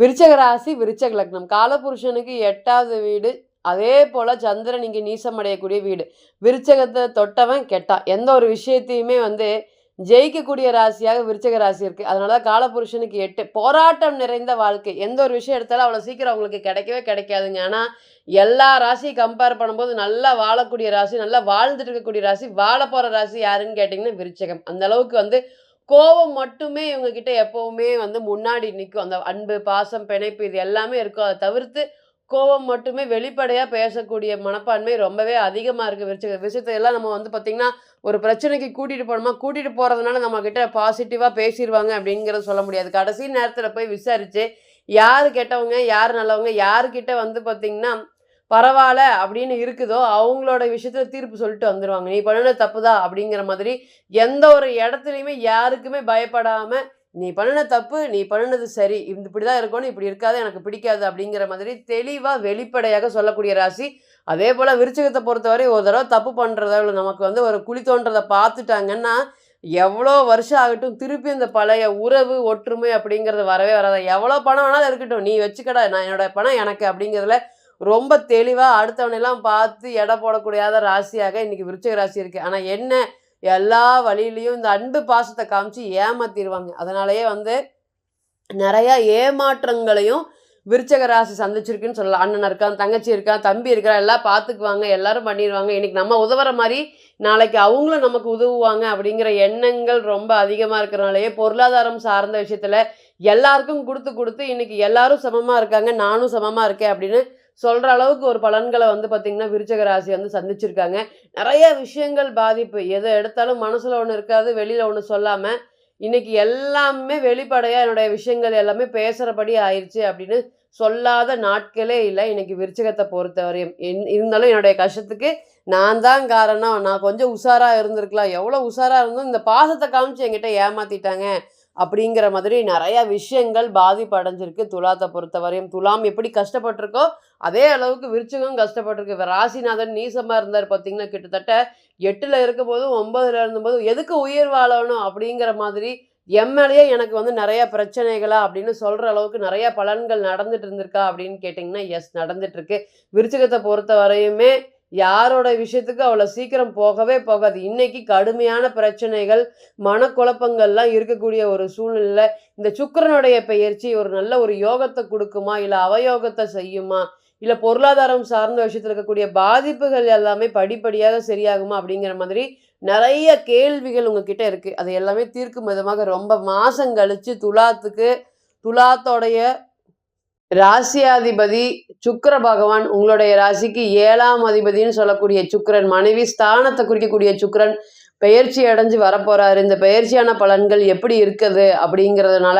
விருச்சக ராசி விருச்சக லக்னம். காலபுருஷனுக்கு எட்டாவது வீடு. அதே போல் சந்திரன் இங்கே நீசமடையக்கூடிய வீடு. விருச்சகத்தை தொட்டவன் கெட்டான். எந்த ஒரு விஷயத்தையுமே வந்து ஜெயிக்கக்கூடிய ராசியாக விருச்சக ராசி இருக்குது அதனால தான் காலபுருஷனுக்கு எட்டு. போராட்டம் நிறைந்த வாழ்க்கை. எந்த ஒரு விஷயம் எடுத்தாலும் அவ்வளோ சீக்கிரம் அவங்களுக்கு கிடைக்கவே கிடைக்காதுங்க. ஆனால் எல்லா ராசியும் கம்பேர் பண்ணும்போது நல்லா வாழக்கூடிய ராசி நல்லா வாழ்ந்துட்டு இருக்கக்கூடிய ராசி வாழ போகிற ராசி யாருன்னு கேட்டிங்கன்னா விருச்சகம். அந்த அளவுக்கு வந்து கோபம் மட்டுமே இவங்க கிட்ட எப்பவுமே வந்து முன்னாடி நிற்கும் அந்த அன்பு பாசம் பிணைப்பு இது எல்லாமே இருக்கும். அதை தவிர்த்து கோபம் மட்டுமே வெளிப்படையாக பேசக்கூடிய மனப்பான்மை ரொம்பவே அதிகமாக இருக்குது விருச்சக விஷயத்தை எல்லாம் நம்ம வந்து பார்த்திங்கன்னா ஒரு பிரச்சனைக்கு கூட்டிகிட்டு போனோமா கூட்டிகிட்டு போகிறதுனால நம்மக்கிட்ட பாசிட்டிவாக பேசிடுவாங்க அப்படிங்கிறத சொல்ல முடியாது. கடைசி நேரத்தில் போய் விசாரித்து யார் கெட்டவங்க யார் நல்லவங்க யார்கிட்ட வந்து பார்த்திங்கன்னா பரவாயில்ல அப்படின்னு இருக்குதோ அவங்களோட விஷயத்தில் தீர்ப்பு சொல்லிட்டு வந்துடுவாங்க நீ பண்ணின தப்புதா அப்படிங்கிற மாதிரி எந்த ஒரு இடத்துலையுமே யாருக்குமே பயப்படாமல் நீ பண்ணின தப்பு நீ பண்ணினது சரி இப்படி தான் இருக்கணும் இப்படி இருக்காது எனக்கு பிடிக்காது அப்படிங்கிற மாதிரி தெளிவாக வெளிப்படையாக சொல்லக்கூடிய ராசி. அதே போல் விருச்சகத்தை பொறுத்தவரை ஒரு தடவை தப்பு பண்ணுறத நமக்கு வந்து ஒரு குழி தோன்றதை பார்த்துட்டாங்கன்னா எவ்வளோ வருஷம் ஆகட்டும் திருப்பி இந்த பழைய உறவு ஒற்றுமை அப்படிங்கிறது வரவே வராது. எவ்வளோ பணம் வேணாலும் இருக்கட்டும் நீ வச்சுக்கடா நான் என்னோட பணம் எனக்கு அப்படிங்கிறதுல ரொம்ப தெளிவாக அடுத்தவனெல்லாம் பார்த்து எடை போடக்கூடியாத ராசியாக இன்றைக்கி விருச்சிக ராசி இருக்குது ஆனால் என்ன எல்லா வழியிலையும் இந்த அன்பு பாசத்தை காமிச்சு ஏமாத்திடுவாங்க அதனாலேயே வந்து நிறையா ஏமாற்றங்களையும் விருச்சக ராசி சந்திச்சிருக்குன்னு சொல்லலாம். அண்ணன் இருக்கான் தங்கச்சி இருக்கான் தம்பி இருக்கிறா எல்லாம் பார்த்துக்குவாங்க எல்லாரும் பண்ணிடுவாங்க இன்னைக்கு நம்ம உதவுற மாதிரி நாளைக்கு அவங்களும் நமக்கு உதவுவாங்க அப்படிங்கிற எண்ணங்கள் ரொம்ப அதிகமாக இருக்கிறனாலேயே பொருளாதாரம் சார்ந்த விஷயத்தில் எல்லாருக்கும் கொடுத்து கொடுத்து இன்னைக்கு எல்லாரும் சமமாக இருக்காங்க நானும் சமமாக இருக்கேன் அப்படின்னு சொல்கிற அளவுக்கு ஒரு பலன்களை வந்து பார்த்திங்கன்னா விருச்சக ராசி வந்து சந்திச்சிருக்காங்க. நிறைய விஷயங்கள் பாதிப்பு. எதை எடுத்தாலும் மனசில் ஒன்று இருக்காது வெளியில் ஒன்று சொல்லாமல் இன்றைக்கி எல்லாமே வெளிப்படையாக என்னுடைய விஷயங்கள் எல்லாமே பேசுகிறபடி ஆயிடுச்சு அப்படின்னு சொல்லாத நாட்களே இல்லை இன்றைக்கி விருச்சகத்தை பொறுத்தவரையும் என் இருந்தாலும் என்னுடைய கஷ்டத்துக்கு நான் தான் காரணம். நான் கொஞ்சம் உஷாராக இருந்திருக்கலாம். எவ்வளோ உஷாராக இருந்தும் இந்த பாசத்தை காமிச்சு என்கிட்ட ஏமாற்றிட்டாங்க அப்படிங்கிற மாதிரி நிறையா விஷயங்கள் பாதிப்பு அடைஞ்சிருக்கு துலாத்தை பொறுத்தவரையும். துலாம் எப்படி கஷ்டப்பட்டிருக்கோ அதே அளவுக்கு விருச்சகம் கஷ்டப்பட்டிருக்கு. ராசிநாதன் நீசமாக இருந்தார் பார்த்தீங்கன்னா கிட்டத்தட்ட எட்டில் இருக்கும்போதும் ஒன்பதில் இருந்தபோதும் எதுக்கு உயிர் வாழணும்? அப்படிங்கிற மாதிரி எம்எல்ஏ எனக்கு வந்து நிறைய பிரச்சனைகளா? அப்படின்னு சொல்கிற அளவுக்கு நிறைய பலன்கள் நடந்துட்டு இருந்திருக்கா அப்படின்னு கேட்டிங்கன்னா எஸ் நடந்துட்டு இருக்கு. விருச்சகத்தை பொறுத்த வரையுமே யாரோட விஷயத்துக்கு அவ்வளோ சீக்கிரம் போகவே போகாது. இன்னைக்கு கடுமையான பிரச்சனைகள் மனக்குழப்பங்கள்லாம் இருக்கக்கூடிய ஒரு சூழ்நிலை இந்த சுக்கரனுடைய பெயர்ச்சி ஒரு நல்ல ஒரு யோகத்தை கொடுக்குமா? இல்லை அவயோகத்தை செய்யுமா? இல்லை பொருளாதாரம் சார்ந்த விஷயத்தில் இருக்கக்கூடிய பாதிப்புகள் எல்லாமே படிப்படியாக சரியாகுமா? அப்படிங்கிற மாதிரி நிறைய கேள்விகள் உங்ககிட்ட இருக்குது அது எல்லாமே தீர்க்கும் விதமாக ரொம்ப மாதம் கழித்து துலாத்துக்கு துலாத்தோடைய ராசியாதிபதி சுக்கிர பகவான் உங்களுடைய ராசிக்கு ஏழாம் அதிபதின்னு சொல்லக்கூடிய சுக்கிரன் மனைவி ஸ்தானத்தை குறிக்கக்கூடிய சுக்கிரன் பெயர்ச்சி அடைஞ்சு வரப்போறாரு. இந்த பெயர்ச்சியான பலன்கள் எப்படி இருக்குது அப்படிங்கிறதுனால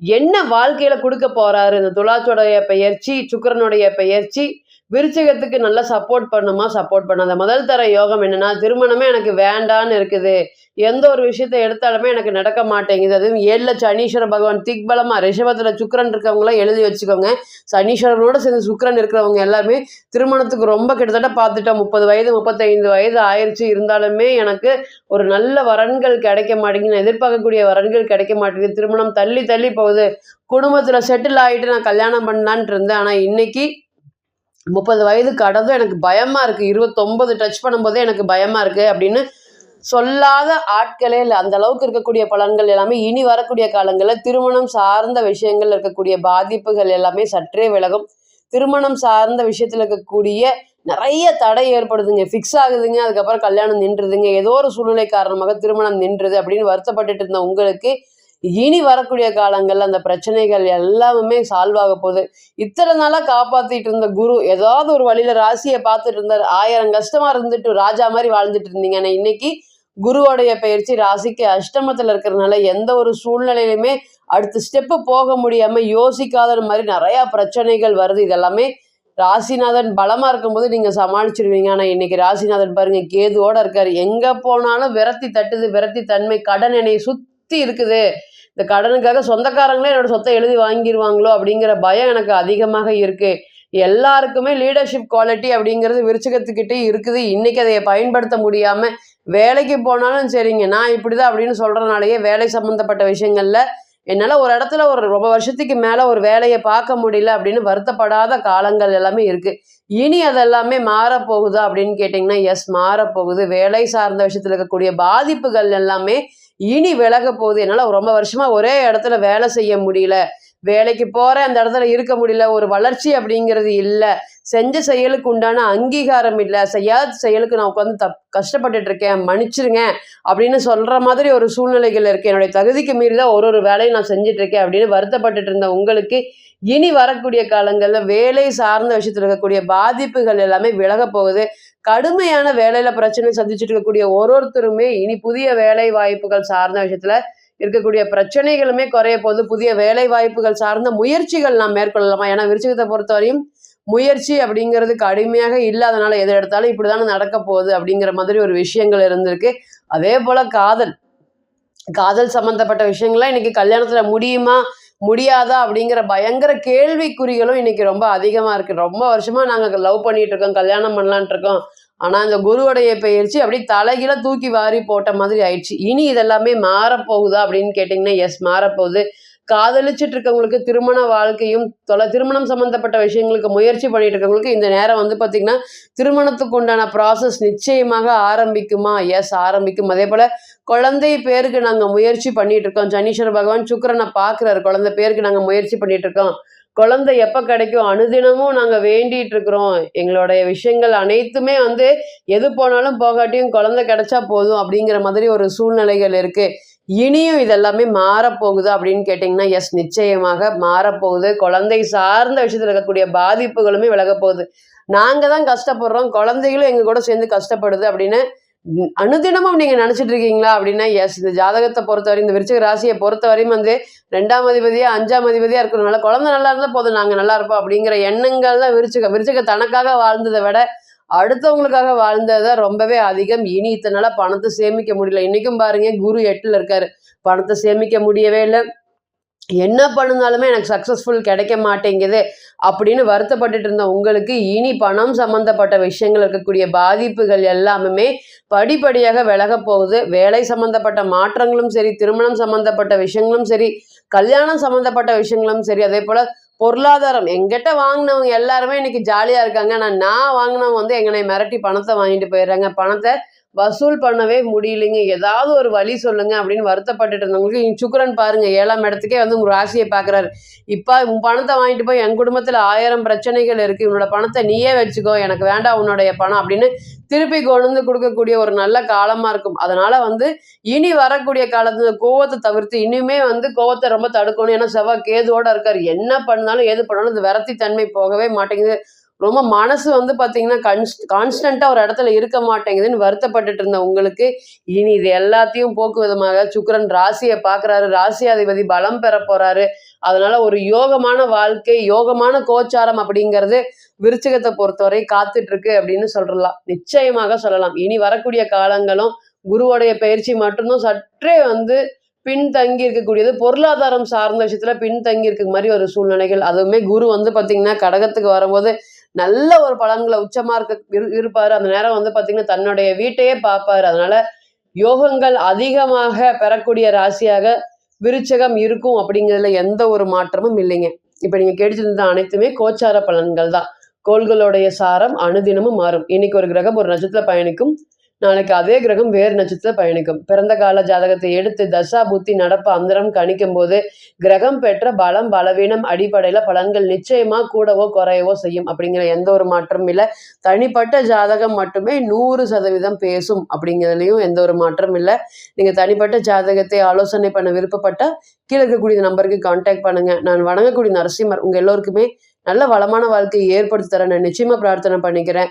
என்ன வாழ்க்கையில கொடுக்க போறாரு? இந்த துலாச்சோடைய பெயர்ச்சி சுக்கிரனுடைய பெயர்ச்சி விருச்சிகத்துக்கு நல்லா சப்போர்ட் பண்ணுமா சப்போர்ட் பண்ணாத. முதல் தர யோகம் என்னன்னா திருமணமே எனக்கு வேண்டான்னு இருக்குது. எந்த ஒரு விஷயத்த எடுத்தாலுமே எனக்கு நடக்க மாட்டேங்குது. அதுவும் ஏழில் சனீஸ்வர பகவான் திக்பலமா ரிஷபத்தில் சுக்கரன் இருக்கவங்களாம் எழுதி வச்சுக்கோங்க. சனீஸ்வரனோட சேர்ந்து சுக்கிரன் இருக்கிறவங்க எல்லாருமே திருமணத்துக்கு ரொம்ப கிட்டத்தட்ட பார்த்துட்டோம். முப்பது வயது முப்பத்தைந்து வயது ஆயிடுச்சு இருந்தாலுமே எனக்கு ஒரு நல்ல வரன்கள் கிடைக்க மாட்டேங்குது. நான் எதிர்பார்க்கக்கூடிய வரன்கள் கிடைக்க மாட்டேங்குது. திருமணம் தள்ளி தள்ளி போகுது. குடும்பத்தில் செட்டில் ஆகிட்டு நான் கல்யாணம் பண்ணலான்ட்டு இருந்தேன். ஆனால் இன்னைக்கு முப்பது வயது கடந்தும் எனக்கு பயமாக இருக்குது இருபத்தொம்பது டச் பண்ணும்போதே எனக்கு பயமாக இருக்குது அப்படின்னு சொல்லாத ஆட்களே இல்லை. அந்த அளவுக்கு இருக்கக்கூடிய பலன்கள் எல்லாமே இனி வரக்கூடிய காலங்களில் திருமணம் சார்ந்த விஷயங்கள் இருக்கக்கூடிய பாதிப்புகள் எல்லாமே சற்றே விலகும். திருமணம் சார்ந்த விஷயத்தில் இருக்கக்கூடிய நிறைய தடை ஏற்படுதுங்க. ஃபிக்ஸ் ஆகுதுங்க அதுக்கப்புறம் கல்யாணம் நின்றுதுங்க. ஏதோ ஒரு சூழ்நிலை காரணமாக திருமணம் நின்றுது அப்படின்னு வருத்தப்பட்டுட்டு இருந்த உங்களுக்கு இனி வரக்கூடிய காலங்களில் அந்த பிரச்சனைகள் எல்லாமே சால்வ் ஆக போகுது. இத்தனை நாளாக காப்பாற்றிட்டு இருந்த குரு ஏதாவது ஒரு வழியில் ராசியை பார்த்துட்டு இருந்தார். ஆயிரம் கஷ்டமாக இருந்துட்டு ராஜா மாதிரி வாழ்ந்துட்டு இருந்தீங்க. ஆனால் இன்னைக்கு குருவோடைய பயிற்சி ராசிக்கு அஷ்டமத்தில் இருக்கிறதுனால எந்த ஒரு சூழ்நிலையிலுமே அடுத்த ஸ்டெப்பு போக முடியாமல் யோசிக்காத மாதிரி நிறையா பிரச்சனைகள் வருது. இதெல்லாமே ராசிநாதன் பலமாக இருக்கும்போது நீங்கள் சமாளிச்சிருவீங்க. ஆனால் இன்னைக்கு ராசிநாதன் பாருங்க கேதுவோட இருக்காரு. எங்கே போனாலும் விரத்தி தட்டுது விரத்தி தன்மை கடன் என்னை சுற்றி இருக்குது. இந்த கடனுக்காக சொந்தக்காரங்களே என்னோட சொத்தை எழுதி வாங்கிடுவாங்களோ அப்படிங்கிற பயம் எனக்கு அதிகமாக இருக்கு எல்லாருக்குமே லீடர்ஷிப் குவாலிட்டி அப்படிங்கிறது விருச்சகத்துக்கிட்டே இருக்குது இன்னைக்கு அதை பயன்படுத்த முடியாமல் வேலைக்கு போனாலும் சரிங்க நான் இப்படி தான் அப்படின்னு சொல்கிறனாலேயே வேலை சம்மந்தப்பட்ட விஷயங்களில் என்னால ஒரு இடத்துல ஒரு ரொம்ப வருஷத்துக்கு மேல ஒரு வேலையை பார்க்க முடியல அப்படின்னு வருத்தப்படாத காலங்கள் எல்லாமே இருக்கு. இனி அதெல்லாமே மாறப்போகுதா அப்படின்னு கேட்டீங்கன்னா, எஸ் மாறப்போகுது. வேலை சார்ந்த விஷயத்துல இருக்கக்கூடிய பாதிப்புகள் எல்லாமே இனி விலக போகுது. என்னால் ரொம்ப வருஷமா ஒரே இடத்துல வேலை செய்ய முடியல. வேலைக்கு போகிற அந்த இடத்துல இருக்க முடியல. ஒரு வளர்ச்சி அப்படிங்கிறது இல்லை செஞ்ச செயலுக்கு உண்டான அங்கீகாரம் இல்லை செய்யாத செயலுக்கு நான் உட்காந்து தப் கஷ்டப்பட்டுட்டு இருக்கேன். மன்னிச்சிருங்க அப்படின்னு சொல்ற மாதிரி ஒரு சூழ்நிலைகள் இருக்கு. என்னுடைய தகுதிக்கு மீறி தான் ஒரு ஒரு வேலையும் நான் செஞ்சுட்டு இருக்கேன் அப்படின்னு வருத்தப்பட்டுட்டு இருந்த உங்களுக்கு, இனி வரக்கூடிய காலங்களில் வேலை சார்ந்த விஷயத்தில் இருக்கக்கூடிய பாதிப்புகள் எல்லாமே விலக போகுது. கடுமையான வேலையில பிரச்சனை சந்திச்சுட்டு இருக்கக்கூடிய ஒரு ஒருத்தருமே இனி புதிய வேலை வாய்ப்புகள் சார்ந்த விஷயத்துல இருக்கக்கூடிய பிரச்சனைகளுமே குறைய போகுது. புதிய வேலை வாய்ப்புகள் சார்ந்த முயற்சிகள் நாம் மேற்கொள்ளலாமா? ஏன்னா விருச்சகத்தை பொறுத்தவரையும் முயற்சி அப்படிங்கிறது கடுமையாக இல்லாதனால எது எடுத்தாலும் இப்படிதானே நடக்க போகுது அப்படிங்கிற மாதிரி ஒரு விஷயங்கள் இருந்திருக்கு. அதே போல காதல். காதல் சம்பந்தப்பட்ட விஷயங்கள்லாம் இன்னைக்கு கல்யாணத்துல முடியுமா? முடியாதா? அப்படிங்கிற பயங்கர கேள்விக்குறிகளும் இன்னைக்கு ரொம்ப அதிகமா இருக்கு. ரொம்ப வருஷமா நாங்க லவ் பண்ணிட்டு இருக்கோம். கல்யாணம் பண்ணலான்ட்டு இருக்கோம். ஆனா இந்த குருவுடைய பயிற்சி அப்படியே தலைகீழ தூக்கி வாரி போட்ட மாதிரி ஆயிடுச்சு. இனி இதெல்லாமே மாறப்போகுதா அப்படின்னு கேட்டிங்கன்னா எஸ் மாறப்போகுது. காதலிச்சுட்டு இருக்கவங்களுக்கு திருமண வாழ்க்கையும் தொலை திருமணம் சம்பந்தப்பட்ட விஷயங்களுக்கு முயற்சி பண்ணிட்டு இருக்கவங்களுக்கு இந்த நேரம் வந்து பார்த்தீங்கன்னா, திருமணத்துக்கு உண்டான ப்ராசஸ் நிச்சயமாக ஆரம்பிக்குமா? எஸ் ஆரம்பிக்கும். அதே போல் குழந்தை பேருக்கு நாங்கள் முயற்சி பண்ணிட்டு இருக்கோம். சனீஸ்வர பகவான் சுக்கரனை பார்க்குறாரு. குழந்தை பேருக்கு நாங்கள் முயற்சி பண்ணிட்டு இருக்கோம். குழந்தை எப்போ கிடைக்கும்? அனுதினமும் நாங்கள் வேண்டிட்டு இருக்கிறோம். எங்களுடைய விஷயங்கள் அனைத்துமே வந்து எது போனாலும் போகாட்டியும் குழந்தை கிடைச்சா போதும் அப்படிங்கிற மாதிரி ஒரு சூழ்நிலைகள் இருக்குது இனியும் இதெல்லாமே மாறப்போகுது அப்படின்னு கேட்டிங்கன்னா எஸ் நிச்சயமாக மாறப்போகுது. குழந்தை சார்ந்த விஷயத்தில் இருக்கக்கூடிய பாதிப்புகளுமே விலகப் போகுது. தான் கஷ்டப்படுறோம். குழந்தைகளும் எங்கள் கூட சேர்ந்து கஷ்டப்படுது அப்படின்னு அனுதினமும் நீங்கள் நினச்சிட்டு இருக்கீங்களா? அப்படின்னா, எஸ் இந்த ஜாதகத்தை பொறுத்தவரையும் இந்த விருச்சிக ராசியை பொறுத்தவரையும் வந்து ரெண்டாம் அதிபதியாக அஞ்சாம் அதிபதியாக இருக்கிறதுனால, குழந்தை நல்லா இருந்தால் போதும் நாங்கள் நல்லா இருப்போம் அப்படிங்கிற எண்ணங்கள் தான் விருச்சிகம். விருச்சிக தனக்காக வாழ்ந்ததை விட, அடுத்தவங்களுக்காக வாழ்ந்தது தான் ரொம்பவே அதிகம். இனி இத்தன பணத்தை சேமிக்க முடியல. இன்னைக்கும் பாருங்க குரு எட்டில் இருக்காரு. பணத்தை சேமிக்க முடியவே இல்லை என்ன பண்ணுனாலுமே எனக்கு சக்சஸ்ஃபுல் கிடைக்க மாட்டேங்குது அப்படின்னு வருத்தப்பட்டுட்டு இருந்த உங்களுக்கு, இனி பணம் சம்பந்தப்பட்ட விஷயங்கள் இருக்கக்கூடிய பாதிப்புகள் எல்லாமே படிப்படியாக விலக போகுது. வேலை சம்பந்தப்பட்ட மாற்றங்களும் சரி, திருமணம் சம்பந்தப்பட்ட விஷயங்களும் சரி, கல்யாணம் சம்பந்தப்பட்ட விஷயங்களும் சரி, அதே போல் பொருளாதாரம் எங்கிட்ட வாங்கினவங்க எல்லாருமே இன்னைக்கு ஜாலியாக இருக்காங்க. ஆனால் நான் வாங்கினவங்க வந்து எங்களை மிரட்டி பணத்தை வாங்கிட்டு போயிடுறாங்க. பணத்தை வசூல் பண்ணவே முடியலைங்க. ஏதாவது ஒரு வழி சொல்லுங்க அப்படின்னு வருத்தப்பட்டுட்டு இருந்தவங்களுக்கு, சுக்கரன் பாருங்க ஏழாம் இடத்துக்கே வந்து உங்க ராசியை பார்க்குறாரு. இப்போ உன் பணத்தை வாங்கிட்டு போய் என் குடும்பத்துல ஆயிரம் பிரச்சனைகள் இருக்கு. உன்னோட பணத்தை நீயே வச்சுக்கோ. எனக்கு வேண்டாம் உன்னுடைய பணம் அப்படின்னு திருப்பி கொண்டு வந்து கொடுக்கக்கூடிய ஒரு நல்ல காலமா இருக்கும். அதனால வந்து இனி வரக்கூடிய காலத்துல கோவத்தை தவிர்த்து இனிமே வந்து கோவத்தை ரொம்ப தடுக்கணும். ஏன்னா செவ்வாய் கேதுவோட இருக்காரு. என்ன பண்ணாலும், ஏது பண்ணாலும் இந்த விரத்தி தன்மை போகவே மாட்டேங்குது. ரொம்ப மனசு வந்து பார்த்தீங்கன்னா, கன்ஸ் கான்ஸ்டன்ட்டா ஒரு இடத்துல இருக்க மாட்டேங்குதுன்னு வருத்தப்பட்டுட்டு இருந்த உங்களுக்கு, இனி இது எல்லாத்தையும் போக்கும் விதமாக ராசியை ராசிய பார்க்குறாரு. ராசியாதிபதி பலம் பெறப் போகிறாரு அதனால ஒரு யோகமான வாழ்க்கை, யோகமான கோச்சாரம் அப்படிங்கிறது விருச்சிகத்தை பொறுத்தவரை காத்துட்டு இருக்கு அப்படின்னு சொல்லலாம். நிச்சயமாக சொல்லலாம். இனி வரக்கூடிய காலங்களும் குருவோடைய பயிற்சி மட்டும்தான் சற்றே வந்து பின்தங்கி இருக்கக்கூடியது. பொருளாதாரம் சார்ந்த விஷயத்துல பின்தங்கி இருக்க மாதிரி ஒரு சூழ்நிலைகள். அதுவுமே குரு வந்து பாத்தீங்கன்னா கடகத்துக்கு வரும்போது நல்ல ஒரு பலன்களை உச்சமா இருக்க இரு இருப்பாரு. அந்த நேரம் வந்து பார்த்தீங்கன்னா, தன்னுடைய வீட்டையே பார்ப்பாரு. அதனால யோகங்கள் அதிகமாக பெறக்கூடிய ராசியாக விருச்சகம் இருக்கும் அப்படிங்கிறதுல எந்த ஒரு மாற்றமும் இல்லைங்க. இப்ப நீங்க கேட்டு அனைத்துமே கோச்சார பலன்கள் தான். கோள்களுடைய சாரம் அனுதினமும் மாறும். இன்னைக்கு ஒரு கிரகம் ஒரு நட்சத்திர பயணிக்கும். நாளைக்கு அதே கிரகம் வேறு நட்சத்திரத்தில் பயணிக்கும். பிறந்த கால ஜாதகத்தை எடுத்து தசா, புத்தி, நடப்பு, அந்தரம் கணிக்கும்போது, கிரகம் பெற்ற பலம், பலவீனம் அடிப்படையில் பலன்கள் நிச்சயமாக கூடவோ, குறையவோ செய்யும். அப்படிங்கிற எந்த ஒரு மாற்றமும் இல்லை தனிப்பட்ட ஜாதகம் மட்டுமே 100% பேசும் அப்படிங்கிறதுலையும் எந்த ஒரு மாற்றமும் இல்லை நீங்கள் தனிப்பட்ட ஜாதகத்தை ஆலோசனை பண்ண விருப்பப்பட்டால் கீழே இருக்கக்கூடிய நம்பருக்கு கான்டாக்ட் பண்ணுங்க. நான் வணங்கக்கூடிய நரசிம்மர் உங்க எல்லோருக்குமே நல்ல வளமான வாழ்க்கையை ஏற்படுத்தி தர நான் நிச்சயமா பிரார்த்தனை பண்ணிக்கிறேன்.